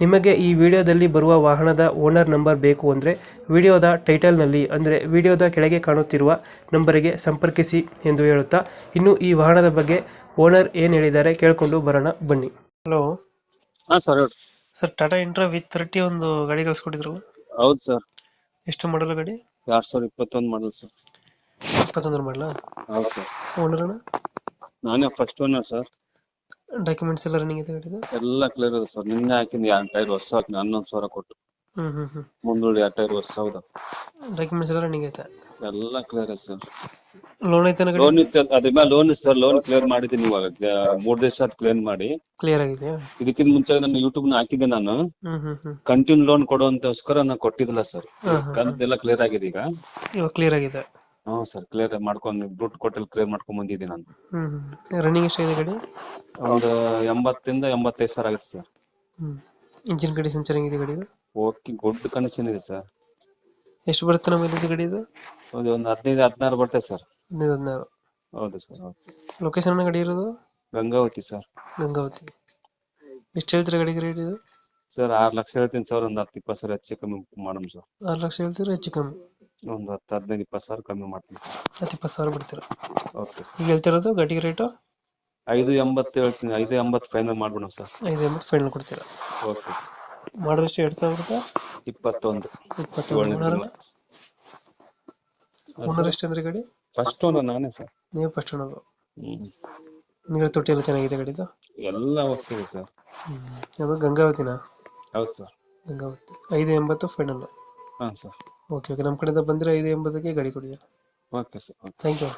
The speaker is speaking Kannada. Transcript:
ನಿಮಗೆ ಈ ವಿಡಿಯೋದಲ್ಲಿ ಬರುವ ವಾಹನದ ಓನರ್ ನಂಬರ್ ಬೇಕು ಅಂದರೆ ವಿಡಿಯೋದ ಟೈಟಲ್ನಲ್ಲಿ ಅಂದರೆ ವಿಡಿಯೋದ ಕೆಳಗೆ ಕಾಣುತ್ತಿರುವ ನಂಬರಿಗೆ ಸಂಪರ್ಕಿಸಿ ಎಂದು ಹೇಳುತ್ತಾ ಇನ್ನು ಈ ವಾಹನದ ಬಗ್ಗೆ ಓನರ್ ಏನು ಹೇಳಿದ್ದಾರೆ ಕೇಳಿಕೊಂಡು ಬರೋಣ ಬನ್ನಿ. ಹಲೋ. ಹಾ sir sir Tata intra with thirty ಒಂದು ಗಾಡಿ ಕಳಿಸ್ಕೊಟ್ಟಿದ್ರು? ಹೌದು ಸರ್. ಎಷ್ಟು ಮಾಡಲು ಗಾಡಿ? ಎರಡ್ ಸಾವಿರದ ಇಪ್ಪತ್ತೊಂದು ಮಾಡಲ್ ಸರ್. ಇಪ್ಪತ್ತೊಂದರ ಮಾಡಲ ಹೌದು ಸರ್. ಓನರ್ ನಾನೇ ಫಸ್ಟ್ ಓನರ್ ಸರ್. ಡಾಕ್ಯುಮೆಂಟ್ಸ್ ಎಲ್ಲ ರನ್ನಿಂಗ್ ಇದೆ ಗಾಡಿದು ಎಲ್ಲ ಕ್ಲಿಯರ್ ಇದೆ ಸರ್. ನಿನ್ನೆ ಹಾಕಿದ್ದು ಎರಡು ಟೈರ್ ಹೊಸ ಹಾಕಿ ಹನ್ನೊಂದು ಸಾವಿರ ಕೊಟ್ಟು. ಹ್ಞೂ ಹ್ಞೂ ಹ್ಞೂ ಮುಂದುಳಿ ಎರಡು ಟೈರ್ ವರ್ಷ ಹೌದಾ. ಡಾಕ್ಯುಮೆಂಟ್ಸ್ ಎಲ್ಲ ರನ್ನಿಂಗ್ ಐತೆ ಎಲ್ಲ ಕ್ಲಿಯರ್ ಇದೆ ಸರ್. ಲೋನ್ ಐತೆ ಗಾಡಿ ಲೋನ್ ಇತ್ತು ಅದ್ರ ಮೇಲೆ ಲೋನ್ ಸರ್. ಲೋನ್ ಕ್ಲಿಯರ್ ಮಾಡಿದ್ದೀನಿ ಇವಾಗ. ಜ- ಮೂರ್ ದಿವಸ ಆದ್ ಕ್ಲಿಯರ್ ಮಾಡಿ. ಕ್ಲಿಯರ್ ಆಗಿದೆ ಇದಕ್ಕಿಂತ ಮುಂಚೆ ನಾನು ಯೂಟ್ಯೂಬ್ನ ಹಾಕಿದ್ದೆ ನಾನು. ಹ್ಞೂ ಹ್ಞೂ ಹ್ಞೂ ಕಂಟಿನ್ಯೂ ಲೋನ್ ಕೊಡುವಂತಗೋಸ್ಕರ ನಾನು ಕೊಟ್ಟಿದ್ದಿಲ್ಲ ಸರ್. ಹಾಂ ಹಾಂ ಕಂತೆಲ್ಲ ಕ್ಲಿಯರ್ ಆಗಿದೆ ಈಗ. ಇವಾಗ ಕ್ಲಿಯರ್ ಆಗಿದೆ. ಹ್ಞೂ ಸರ್ ಕ್ಲಿಯರ್ ಮಾಡ್ಕೊಂಡು ದುಡ್ಡು ಕೊಟ್ಟಲ್ಲಿ ಕ್ಲಿಯರ್ ಮಾಡ್ಕೊಂಡ್ ಬಂದಿದ್ದೀನಿ ನಾನು. ಹ್ಮ್ ಹ್ಞೂ ರನ್ನಿಂಗ್ ಎಷ್ಟಾಗಿದೆ ಗಾಡಿ? ಒಂದು ಎಂಬತ್ತಿಂದ ಎಂಬತ್ತೈದು ಸಾವಿರ ಆಗುತ್ತೆ ಸರ್. ಹ್ಮ್. ಇಂಜಿನ್ ಕಂಡೀಷನ್ ಚೆನ್ನಾಗಿದೆ ಗಾಡಿ ಓಕೆ ಗುಡ್ ಕಂಡೀಷನ್ ಇದೆ ಸರ್. ಎಷ್ಟು ಬರುತ್ತೆ ನಮ್ಮ ಮೈಲೇಜ್ ಗಾಡಿ ಇದು ಒಂದು ಒಂದು ಹದಿನೈದು ಹದಿನಾರು ಬರ್ತದೆ ಸರ್. ಹದಿನೈದು ಹದಿನಾರು. ಹೌದು ಸರ್ ಓಕೆ ಲೊಕೇಶನ್ ಗಾಡಿ ಇರೋದು? ಗಂಗಾವತಿ ಸರ್. ಗಂಗಾವತಿ. ಎಷ್ಟು ಹೇಳ್ತೀರಾ ಗಾಡಿಗೆ ರೇಟ್ ಇದು? ಸರ್ ಆರು ಲಕ್ಷ ಹೇಳ್ತೀನಿ ಸರ್. ಒಂದು ಹತ್ತು ಇಪ್ಪತ್ತು ಸಾವಿರ ಹೆಚ್ಚು ಕಮ್ಮಿ ಮಾಡೋಣ ಸರ್. ಆರು ಲಕ್ಷ ಹೇಳ್ತೀರಾ ಹೆಚ್ಚು ಕಮ್ಮಿ? ಒಂದು ಹತ್ತು ಹದಿನೈದು ಇಪ್ಪತ್ತು ಸಾವಿರ ಕಮ್ಮಿ ಮಾಡ್ತೀನಿ. ಹತ್ತು ಇಪ್ಪತ್ತು ಸಾವಿರ ಬಿಡ್ತೀರಾ? ಓಕೆ ಈಗ ಹೇಳ್ತಿರೋದು ಗಾಡಿಗೆ ರೇಟು ಐದು ಎಂಬತ್ತು ಹೇಳ್ತೀನಿ ಐದು ಎಂಬತ್ತು ಫೈನಲ್ ಮಾಡ್ಬಿಡೋಣ ಸರ್. ಐದು ಎಂಬತ್ತು ಫೈನಲ್ ಕೊಡ್ತೀರಾ? Okay sir. ಮಾಡೋದು ಎಷ್ಟು ಎರಡು ಸಾವಿರದ ಇಪ್ಪತ್ತೊಂದು. ಇಪ್ಪತ್ತೇಳು ಓನರ್ ಓನರ್ ಎಷ್ಟು ಅಂದ್ರೆ ಗಾಡಿ? ಫಸ್ಟ್ ಒಂದು ನಾನೇ ಸರ್. ನೀವು ಫಸ್ಟ್ ಓನರು ಹಿಂದ್ಗಡೆ ತೊಟ್ಟಿ ಎಲ್ಲ ಚೆನ್ನಾಗಿದೆ ಗಾಡಿದು? ಎಲ್ಲ ಹೋಗ್ತಿದೆ ಸರ್. ಅದು ಗಂಗಾವತಿನಾ? ಹೌದು ಸರ್. ಗಂಗಾವತಿ. ಐದು ಎಂಬತ್ತು ಫೈನಲ್ ಹಾಂ ಸರ್. ಓಕೆ ಓಕೆ ನಮ್ಮ ಕಡೆಯಿಂದ ಬಂದರೆ ಐದು ಎಂಬತ್ತಕ್ಕೆ ಗಾಡಿ ಕೊಡಿ okay sir okay thank you